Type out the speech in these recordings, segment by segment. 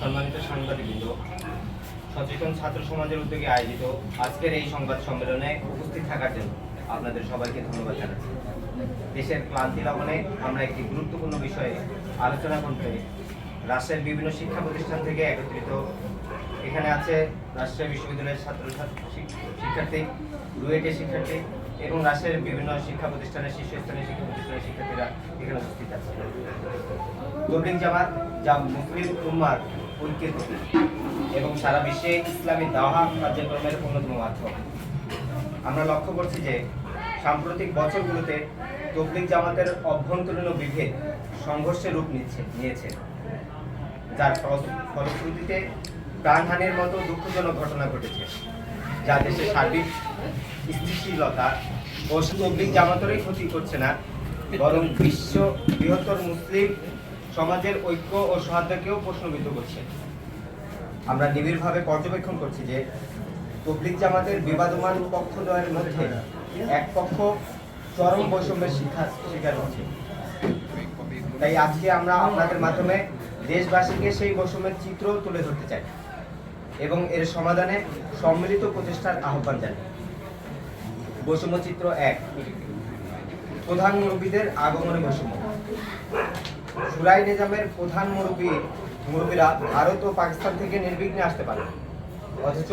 সম্মানিত সাংবাদিকবৃন্দ, সচেতন ছাত্র সমাজের উদ্যোগে আয়োজিত আজকের এই সংবাদ সম্মেলনে উপস্থিত থাকার জন্য আপনাদের সবাইকে ধন্যবাদ জানাচ্ছি। দেশের ক্লান্তি লবণে আমরা একটি গুরুত্বপূর্ণ বিষয়ে আলোচনা করতে রাষ্ট্রের বিভিন্ন শিক্ষা প্রতিষ্ঠান থেকে একত্রিত। এখানে আছে রাজশাহী বিশ্ববিদ্যালয়ের ছাত্র শিক্ষার্থী রুয়েটের শিক্ষার্থী এবং রাষ্ট্রের বিভিন্ন শিক্ষা প্রতিষ্ঠানের শীর্ষস্থানীয় শিক্ষা প্রতিষ্ঠানের শিক্ষার্থীরা এখানে উপস্থিত আছে। তবলিগ জামাত যা মুসলিম উম্মার, ঐক্যের এবং সারা বিশ্বে ইসলামী দাওয়া কার্যক্রমের অন্যতম মাধ্যম। আমরা লক্ষ্য করছি যে সাম্প্রতিক বছরগুলোতে তবলিগ জামাতের অভ্যন্তরীণ বিভেদ সংঘর্ষের রূপ নিচ্ছে, নিয়েছে। যার ফলশ্রুতিতে প্রাণহানির মতো দুঃখজনক ঘটনা ঘটেছে। যা দেশের সার্বিক স্থিতিশীলতা ও তবলিগ জামাতেরই ক্ষতি করছে না, বরং বিশ্ব বৃহত্তর মুসলিম সমাজের ঐক্য ও সহায়তাকেও প্রশ্নবিদ্ধ করছে। আমরা নিবিড়ভাবে পর্যবেক্ষণ করছি যে তবলিগ জামাতের বিবাদমান পক্ষদ্বয়ের মধ্যে এক পক্ষ চরম বৈষম্যের শিক্ষা শিকার হচ্ছে। তাই আজকে আমরা আপনাদের মাধ্যমে দেশবাসীকে সেই বৈষম্যের চিত্র তুলে ধরতে চাই। এবং এর সমাধানে সম্মিলিত প্রচেষ্টার আহ্বান জানাই। বৈষম্য চিত্র এক, প্রধান মুরব্বীদের আগমনে বৈষম্য। সুরাই নিজামের প্রধান মুরব্বী, মুরব্বীরা ভারত ও পাকিস্তান থেকে নির্বিঘ্নে আসতে পারে অথচ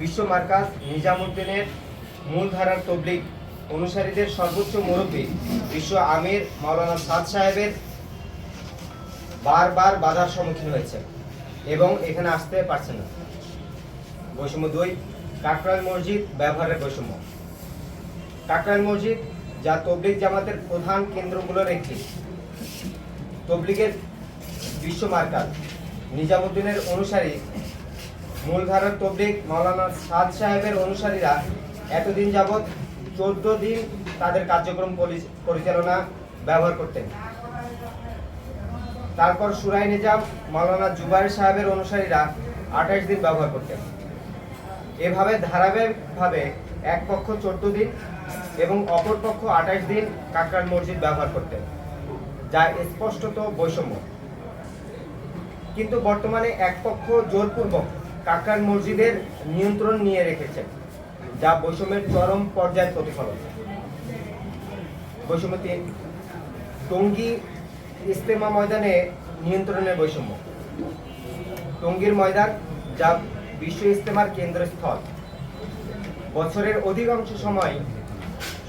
বিশ্ব মার্কাজ নিজামুদ্দিনের মূলধারার তবলিগ অনুসারীদের সর্বোচ্চ মুরব্বী বিশ্ব আমির মাওলানা সাদ সাহেবের বারবার বাধার সম্মুখীন হয়েছে এবং এখানে আসতে পারছে না। বৈষম্য দুই, কাকরাইল মসজিদ ব্যবহারের বৈষম্য। কাকরাইল মসজিদ, যা তবলিক জামাতের প্রধান কেন্দ্রগুলোর একটি। তবলিগের বিশ্ব মার্কাজ নিজামুদ্দিনের অনুসারী, মূলধারার তবলিক মাওলানা সাদ সাহেবের অনুসারীরা এতদিন যাবৎ চোদ্দ দিন তাদের কার্যক্রম পরি- পরিচালনা, ব্যবহার করতেন। তারপর সুরাই নিজাম মাওলানা জুবাইর সাহেবের অনুসারীরা আঠাশ দিন ব্যবহার করতেন। এভাবে ধারাবাহিকভাবে এক পক্ষ চোদ্দ দিন এবং অপর পক্ষ আঠাশ দিন কাকরান মসজিদ ব্যবহার করতেন, যা স্পষ্টত বৈষম্য। কিন্তু বর্তমানে এক পক্ষ জোরপূর্বক কাকরান মসজিদের নিয়ন্ত্রণ নিয়ে রেখেছে যা বৈষম্যের চরম পর্যায়ের প্রতিফলন। বৈষম্য তিন, টঙ্গী ইস্তেমা ময়দানে নিয়ন্ত্রণের বৈষম্য। টঙ্গীর ময়দান যা বিশ্ব ইস্তেমার কেন্দ্রস্থল। বছরের অধিকাংশ সময়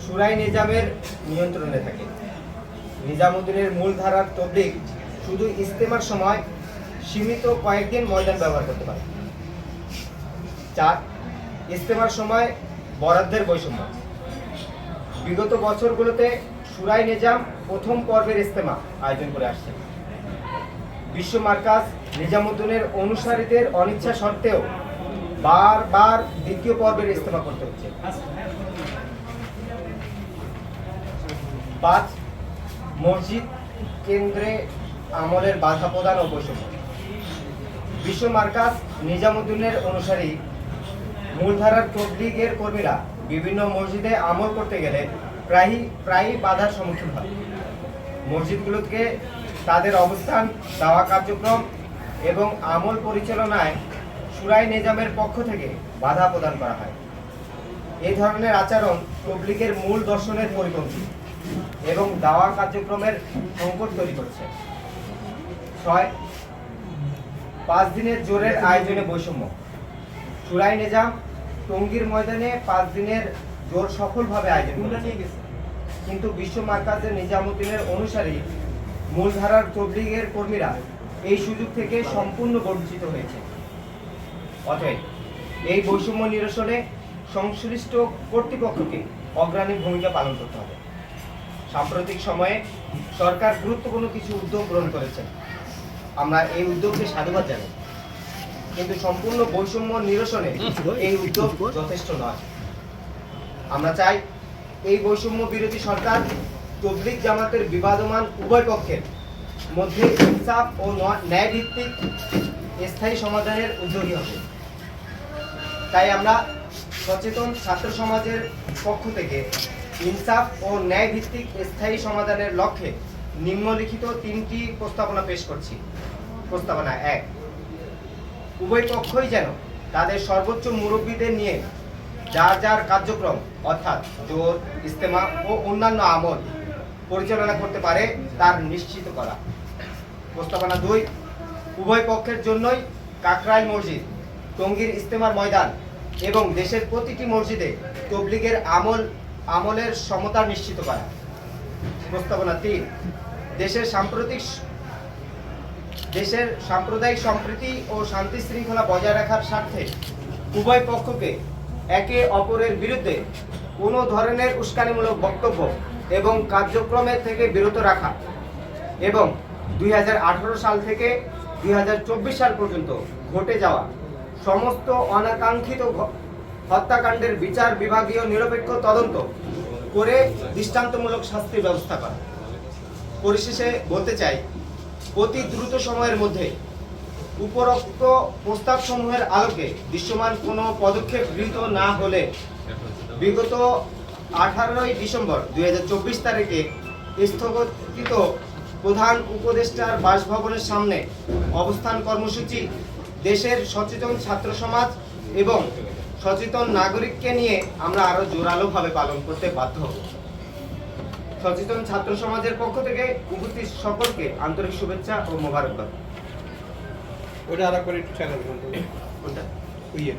সুরাই নিজামের নিয়ন্ত্রণে থাকে। নিজামুদ্দিনের মূলধারার তবলিগ শুধু ইস্তেমার সময় সীমিত কয়েকদিন ময়দান ব্যবহার করতে পারে। চার ইস্তেমার সময় বরাদ্দের বৈষম্য। বিগত বছরগুলোতে সুরাই নিজাম প্রথম পর্বের ইস্তেমা আয়োজন করে আসছে। বিশ্ব মার্কাজ নিজামুদ্দিনের অনুসারীদের অনিচ্ছা সত্ত্বেও বারবার দ্বিতীয় পর্বের ইস্তেমা করতে হচ্ছে। পাঁচ মসজিদ কেন্দ্রে আমলের বাধা প্রদান ও বৈষম্য। বিশ্ব মার্কাজ নিজামুদ্দিনের অনুসারী মূলধারার তবলিগের কর্মীরা বিভিন্ন মসজিদে আমল করতে গেলে প্রায়ই প্রায়ই বাধার সম্মুখীন হয়। মসজিদগুলোকে তাদের অবস্থান, দাওয়া কার্যক্রম এবং আমল পরিচালনায় সুরাই নিজামের পক্ষ থেকে বাধা প্রদান করা হয়। এই ধরনের আচরণ তবলিগের মূল দর্শনের পরিপন্থী এবং দাওয়া কার্যক্রমের সংকট তৈরি করছে। ছয়, পাঁচ দিনের জোরের আয়োজনে বৈষম্য। সুরাই নিজাম টঙ্গীর ময়দানে পাঁচ দিনের জোর সফলভাবে আয়োজন কিন্তু বিশ্ব মার্কাজের নিজামুদ্দিনের অনুসারী মূলধারার তবলিগের কর্মীরা এই সুযোগ থেকে সম্পূর্ণ বঞ্চিত হয়েছে। অতএব এই বৈষম্য নিরসনে সংশ্লিষ্ট কর্তৃপক্ষকে অগ্রণী ভূমিকা পালন করতে হবে। সাম্প্রতিক সময়ে সরকার গুরুত্বপূর্ণ কিছু উদ্যোগ গ্রহণ করেছে। আমরা এই উদ্যোগকে সাধুবাদ জানাই। কিন্তু সম্পূর্ণ বৈষম্য নিরসনে এই উদ্যোগ যথেষ্ট নয়। আমরা চাই এই বৈষম্য বিরোধী সরকার তবলিগ জামাতের বিবাদমান উভয় পক্ষের মধ্যে ইনসাফ ও ন্যায়ভিত্তিক স্থায়ী সমাধানের উদ্যোগী হবে। তাই আমরা সচেতন ছাত্র সমাজের পক্ষ থেকে ইনসাফ ও ন্যায় ভিত্তিক স্থায়ী সমাধানের লক্ষ্যে নিম্নলিখিত তিনটি প্রস্তাবনা পেশ করছি। প্রস্তাবনা এক, উভয় পক্ষই যেন তাদের সর্বোচ্চ মুরব্বীদের নিয়ে যার যার কার্যক্রম, অর্থাৎ জোর, ইস্তেমা ও অন্যান্য আমল পরিচালনা করতে পারে, তার নিশ্চিত করা। প্রস্তাবনা দুই, উভয় পক্ষের জন্যই কাকরাইল মসজিদ, টঙ্গীর ইস্তেমার ময়দান এবং দেশের প্রতিটি মসজিদে তবলিগের আমল, আমলের সমতা নিশ্চিত করা। প্রস্তাবনা তিন, দেশের সাম্প্রতিক দেশের সাম্প্রদায়িক সম্প্রীতি ও শান্তি শৃঙ্খলা বজায় রাখার স্বার্থে উভয় পক্ষকে একে অপরের বিরুদ্ধে কোনো ধরনের উস্কানিমূলক বক্তব্য এবং কার্যক্রমের থেকে বিরত রাখা এবং দুই হাজার আঠারো সাল থেকে দুই হাজার চব্বিশ সাল পর্যন্ত ঘটে যাওয়া সমস্ত অনাকাঙ্ক্ষিত হত্যাকাণ্ডের বিচার বিভাগীয় নিরপেক্ষ তদন্ত করে দৃষ্টান্তমূলক শাস্তির ব্যবস্থা করা। পরিশেষে বলতে চাই, অতি দ্রুত সময়ের মধ্যে উপরোক্ত প্রস্তাবসমূহের আলোকে দৃশ্যমান কোনো পদক্ষেপ গৃহীত না হলে বিগত আঠারোই ডিসেম্বর দুই হাজার চব্বিশ তারিখে স্থগিত প্রধান উপদেষ্টার বাসভবনের সামনে অবস্থান কর্মসূচি দেশের সচেতন ছাত্র সমাজ এবং সচেতন নাগরিককে নিয়ে আমরা আরও জোরালোভাবে পালন করতে বাধ্য হব। সচেতন ছাত্র সমাজের পক্ষ থেকে উপস্থিত সকলকে আন্তরিক শুভেচ্ছা ও মোবারকবাদ। ওটা আর একবার একটু চ্যানেল ওটা ইয়ে।